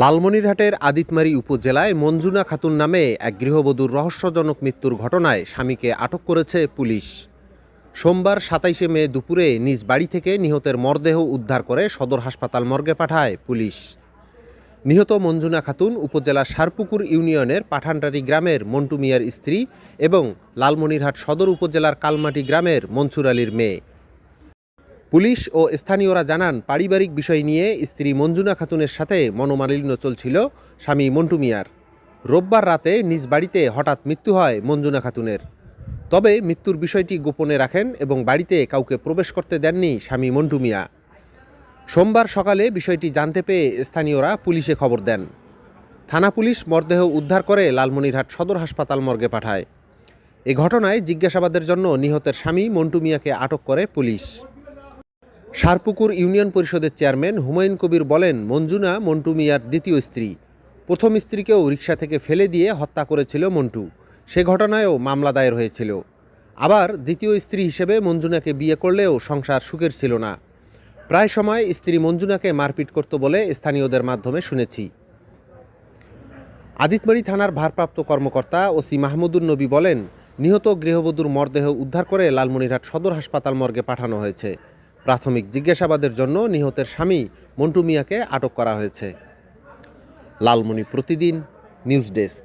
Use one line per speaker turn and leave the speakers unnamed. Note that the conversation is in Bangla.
লালমনিরহাটের আদিতমারি উপজেলায় মঞ্জুনা খাতুন নামে এক গৃহবধূর রহস্যজনক মৃত্যুর ঘটনায় স্বামীকে আটক করেছে পুলিশ। সোমবার সাতাইশে মে দুপুরে নিজ বাড়ি থেকে নিহতের মরদেহ উদ্ধার করে সদর হাসপাতাল মর্গে পাঠায় পুলিশ। নিহত মঞ্জুনা খাতুন উপজেলার সারপুকুর ইউনিয়নের পাঠানটারি গ্রামের মন্টু মিয়ার স্ত্রী এবং লালমনিরহাট সদর উপজেলার কালমাটি গ্রামের মনসুর আলীর মেয়ে। পুলিশ ও স্থানীয়রা জানান, পারিবারিক বিষয় নিয়ে স্ত্রী মঞ্জুনা খাতুনের সাথে মনোমালিন্য চলছিল স্বামী মন্টু মিয়ার। রোববার রাতে নিজ বাড়িতে হঠাৎ মৃত্যু হয় মঞ্জুনা খাতুনের। তবে মৃত্যুর বিষয়টি গোপনে রাখেন এবং বাড়িতে কাউকে প্রবেশ করতে দেননি স্বামী মন্টু মিয়া। সোমবার সকালে বিষয়টি জানতে পেয়ে স্থানীয়রা পুলিশে খবর দেন। থানা পুলিশ মরদেহ উদ্ধার করে লালমনিরহাট সদর হাসপাতাল মর্গে পাঠায়। এ ঘটনায় জিজ্ঞাসাবাদের জন্য নিহতের স্বামী মন্টু মিয়াকে আটক করে পুলিশ। সারপুকুর ইউনিয়ন পরিষদের চেয়ারম্যান হুমায়ুন কবির বলেন, মঞ্জুনা মন্টু মিয়ার দ্বিতীয় স্ত্রী। প্রথম স্ত্রীকেও রিক্সা থেকে ফেলে দিয়ে হত্যা করেছিল মন্টু। সে ঘটনায়ও মামলা দায়ের হয়েছিল। আবার দ্বিতীয় স্ত্রী হিসেবে মঞ্জুনাকে বিয়ে করলেও সংসার সুখের ছিল না। প্রায় সময় স্ত্রী মঞ্জুনাকে মারপিট করত বলে স্থানীয়দের মাধ্যমে শুনেছি। আদিতমারি থানার ভারপ্রাপ্ত কর্মকর্তা ওসি মাহমুদুর নবী বলেন, নিহত গৃহবধূর মরদেহ উদ্ধার করে লালমনিরহাট সদর হাসপাতাল মর্গে পাঠানো হয়েছে। প্রাথমিক জিজ্ঞাসাবাদের জন্য নিহতের স্বামী মন্টু মিয়াকে আটক করা হয়েছে। লালমনি প্রতিদিন নিউজ ডেস্ক।